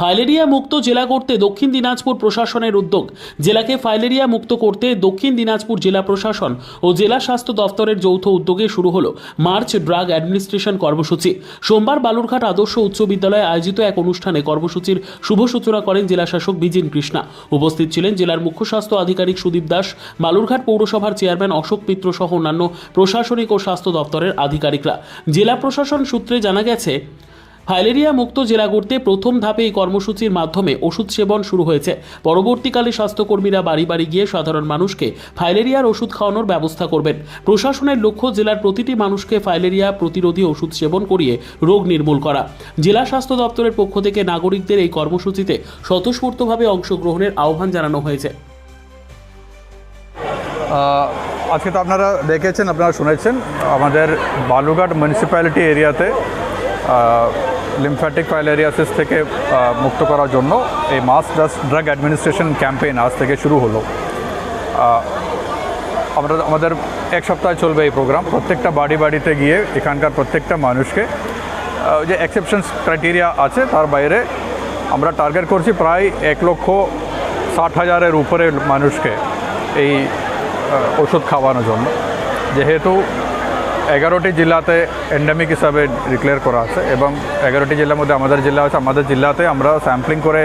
Filaria মুক্ত জেলা করতে দক্ষিণ দিনাজপুর প্রশাসনের উদ্যোগ। জেলাকে ফাইলেরিয়া মুক্ত করতে দক্ষিণ দিনাজপুর জেলা প্রশাসন ও জেলা স্বাস্থ্য দফতরের যৌথ উদ্যোগে শুরু হলো মার্চ ড্রাগ অ্যাডমিনিস্ট্রেশন কর্মসূচি। সোমবার বালুরঘাট আদর্শ উচ্চ বিদ্যালয়ে আয়োজিত এক অনুষ্ঠানে কর্মসূচির শুভ সূচনা করেন জেলা শাসক বিজিন কৃষ্ণা। উপস্থিত ছিলেন জেলার মুখ্য স্বাস্থ্য আধিকারিক সুদীপ দাস, বালুরঘাট পৌরসভার চেয়ারম্যান অশোক মিত্র সহ অন্যান্য প্রশাসনিক ও স্বাস্থ্য দপ্তরের আধিকারিকরা। জেলা প্রশাসন সূত্রে জানা গেছে ফাইলেরিয়া মুক্ত জেলা গড়তে প্রথম ধাপে এই কর্মসূচির মাধ্যমে ওষুধ সেবন শুরু হয়েছে। পরবর্তীকালে স্বাস্থ্যকর্মীরা বাড়ি বাড়ি গিয়ে সাধারণ মানুষকে ফাইলেরিয়ার ওষুধ খাওয়ানোর ব্যবস্থা করবেন। প্রশাসনের লক্ষ্য জেলার প্রতিটি মানুষকে ফাইলেরিয়া প্রতিরোধী ওষুধ সেবন করিয়ে রোগ নির্মূল করা। জেলা স্বাস্থ্য দপ্তরের পক্ষ থেকে নাগরিকদের এই কর্মসূচিতে স্বতঃস্ফূর্তভাবে অংশগ্রহণের আহ্বান জানানো হয়েছে। আজকে তো আপনারা দেখেছেন, আপনারা শুনেছেন, আমাদের বালুঘাট মিউনিসিপ্যালিটি এরিয়াতে লিমফ্যাটিক ফাইলেরিয়াসিস থেকে মুক্ত করার জন্য এই মাস ড্রাগ অ্যাডমিনিস্ট্রেশন ক্যাম্পেইন আজ থেকে শুরু হলো। আমরা, আমাদের এক সপ্তাহ চলবে এই প্রোগ্রাম প্রত্যেকটা বাড়ি বাড়িতে গিয়ে এখানকার প্রত্যেকটা মানুষকে যে এক্সেপশনস ক্রাইটেরিয়া আছে তার বাইরে আমরা টার্গেট করছি প্রায় এক লক্ষ ষাট হাজারের উপরে মানুষকে এই ওষুধ খাওয়ানোর জন্য। যেহেতু এগারোটি জেলাতে এন্ডেমিক হিসাবে ডিক্লেয়ার করা আছে এবং এগারোটি জেলার মধ্যে আমাদের জেলা আছে। আমাদের জেলাতে আমরা স্যাম্পলিং করে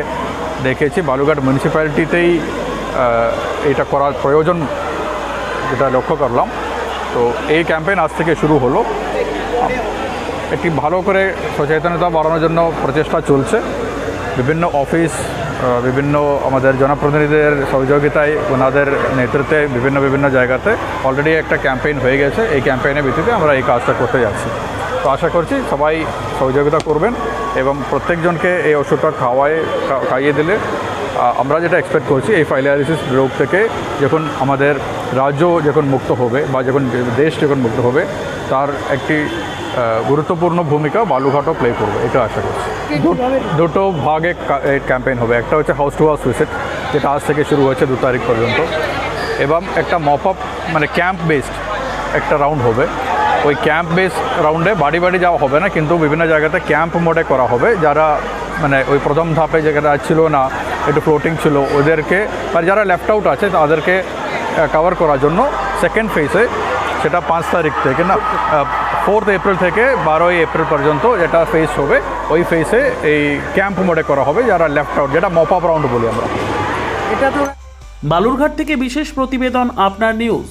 দেখেছি। বালুঘাট মিউনিসিপ্যালিটিতেই এটা করার প্রয়োজন যেটা লক্ষ্য করলাম। তো এই ক্যাম্পেইন আজ থেকে শুরু হলো। একটি ভালো করে সচেতনতা বাড়ানোর জন্য প্রচেষ্টা চলছে। বিভিন্ন অফিস বিভিন্ন আমাদের জনপ্রতিনিধিদের সহযোগিতায় ওনাদের নেতৃত্বে বিভিন্ন বিভিন্ন জায়গাতে অলরেডি একটা ক্যাম্পেইন হয়ে গেছে। এই ক্যাম্পেইনের ভিত্তিতে আমরা এই কাজটা করতে যাচ্ছি। তো আশা করছি সবাই সহযোগিতা করবেন এবং প্রত্যেকজনকে এই ওষুধটা খাওয়ায় খাইয়ে দিলে আমরা যেটা এক্সপেক্ট করছি, এই ফাইলিয়ারিসিস রোগ থেকে যখন আমাদের রাজ্য যখন মুক্ত হবে বা যখন দেশ যখন মুক্ত হবে, তার একটি গুরুত্বপূর্ণ ভূমিকা বালুঘাটও প্লে করবে, এটা আশা করছি। দুটো ভাগে ক্যাম্পেইন হবে, একটা হচ্ছে হাউস টু হাউস ভিজিট যেটা আজ থেকে শুরু হয়েছে দু তারিখ পর্যন্ত। এবং একটা মপ আপ মানে ক্যাম্প বেসড একটা রাউন্ড হবে। ওই ক্যাম্প বেস রাউন্ডে বাড়ি বাড়ি যাওয়া হবে না, কিন্তু বিভিন্ন জায়গাতে ক্যাম্প মোডে করা হবে। যারা মানে ওই প্রথম ধাপে যেটা ছিল না একটু ফ্লোটিং ছিল ওদেরকে, আর যারা লেফট আউট আছে, তাদেরকে কভার করার জন্য সেকেন্ড ফেজে সেটা পাঁচ তারিখ থেকে না ফোর্থ এপ্রিল থেকে বারোই এপ্রিল পর্যন্ত যেটা ফেস হবে, ওই ফেসে এই ক্যাম্প মোডে করা হবে, যারা লেফট আউট যেটা মপ আপ রাউন্ড বলি আমরা। এটা তো বালুরঘাট থেকে বিশেষ প্রতিবেদন আপনার নিউজ